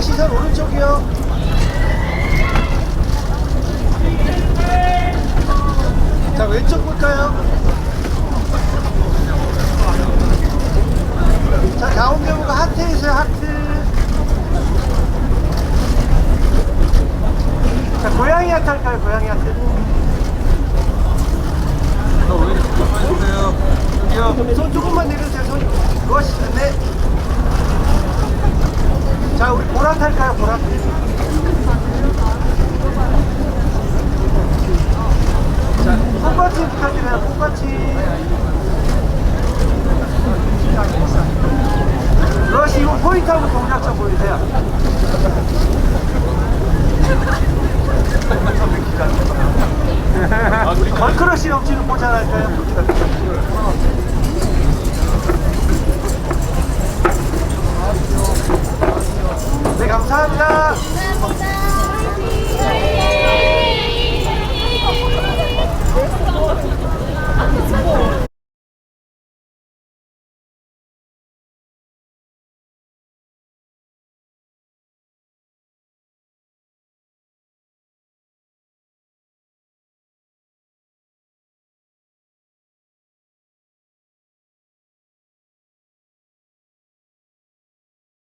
시선 오른쪽이요. 자, 왼쪽 볼까요? 자, 나온 경우가 하트에서요, 하트. 자, 고양이 하트 할까요, 고양이 하트? 나 오히려 좀 해주세요. 여기요. 손 조금만 내려주세요, 손. 그것이, 네. 할까요, 보라트? 자, 꽃받침 부탁드려요, 꽃받침. 러시 이거 포인트하고 동작 좀 보여주세요. 걸크러쉬 넘치는 포장 할까요? 네, 감사합니다. 감사합니다.